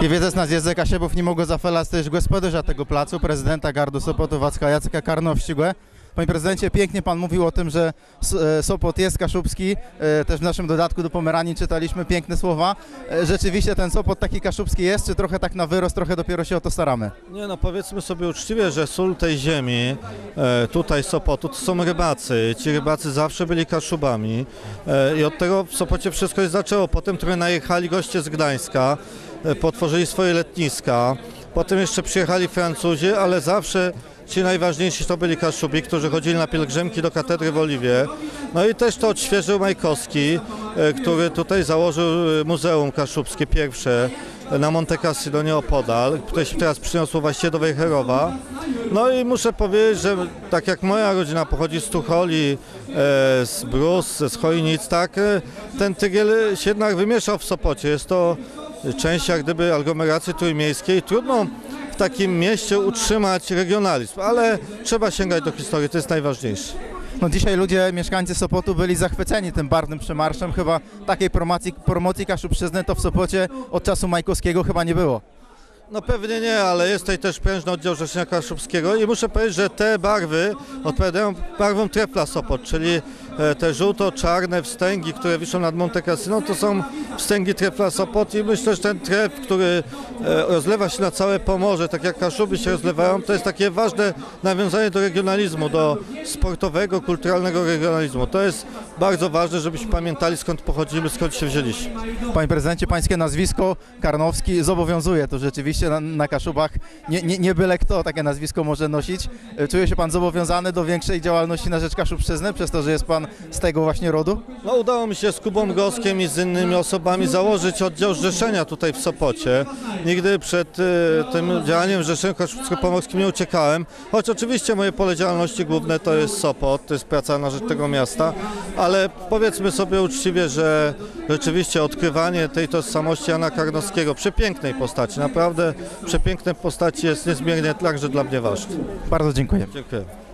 I wiedzec nas Język Kasiebów nie mogło zafelać też gospodarza tego placu, prezydenta Gardu Sopotu Wacka Jaceka Karnowścigłe. Panie prezydencie, pięknie pan mówił o tym, że e, Sopot jest kaszubski. E, Też w naszym dodatku do Pomeranii czytaliśmy piękne słowa. E, Rzeczywiście ten Sopot taki kaszubski jest, czy trochę tak na wyrost, trochę dopiero się o to staramy? Nie no, powiedzmy sobie uczciwie, że sól tej ziemi, tutaj Sopotu, to są rybacy. Ci rybacy zawsze byli kaszubami i od tego w Sopocie wszystko się zaczęło. Potem trochę najechali goście z Gdańska, potworzyli swoje letniska. Potem jeszcze przyjechali Francuzi, ale zawsze ci najważniejsi to byli kaszubi, którzy chodzili na pielgrzymki do katedry w Oliwie. No i też to odświeżył Majkowski, e, który tutaj założył e, Muzeum Kaszubskie pierwsze na Monte Cassino nieopodal, które się teraz przyniosło właściwie do Wejherowa. No i muszę powiedzieć, że tak jak moja rodzina pochodzi z Tucholi, e, z Brus, z Chojnic, tak, e, ten tygiel się jednak wymieszał w Sopocie. Jest to część jak gdyby aglomeracji trójmiejskiej. Trudno w takim mieście utrzymać regionalizm, ale trzeba sięgać do historii, to jest najważniejsze. No dzisiaj ludzie, mieszkańcy Sopotu byli zachwyceni tym barwnym przemarszem. Chyba takiej promocji, promocji Kaszubszczyzny to w Sopocie od czasu Majkowskiego chyba nie było. No pewnie nie, ale jest tutaj też prężny oddział Rzecznika Kaszubskiego i muszę powiedzieć, że te barwy odpowiadają barwom trefla Sopot, czyli te żółto-czarne wstęgi, które wiszą nad Monte Cassino, to są wstęgi trefla Sopot i myślę, że ten tref, który e, rozlewa się na całe Pomorze, tak jak Kaszuby się rozlewają, to jest takie ważne nawiązanie do regionalizmu, do sportowego, kulturalnego regionalizmu. To jest bardzo ważne, żebyśmy pamiętali skąd pochodzimy, skąd się wzięliśmy. Panie prezydencie, pańskie nazwisko Karnowski zobowiązuje. To rzeczywiście na, na Kaszubach nie, nie, nie byle kto takie nazwisko może nosić. E, Czuje się pan zobowiązany do większej działalności na rzecz Kaszubszczyzny, przez to, że jest pan z tego właśnie rodu? No udało mi się z Kubą Goskiem i z innymi osobami założyć oddział zrzeszenia tutaj w Sopocie. Nigdy przed e, tym działaniem w Zrzeszeniu Kaszubsko-Pomorskim nie uciekałem, choć oczywiście moje pole działalności główne to jest Sopot, to jest praca na rzecz tego miasta, ale powiedzmy sobie uczciwie, że rzeczywiście odkrywanie tej tożsamości Jana Karnowskiego, przepięknej postaci, naprawdę przepięknej postaci jest niezmiernie także dla mnie ważne. Bardzo dziękuję. Dziękuję.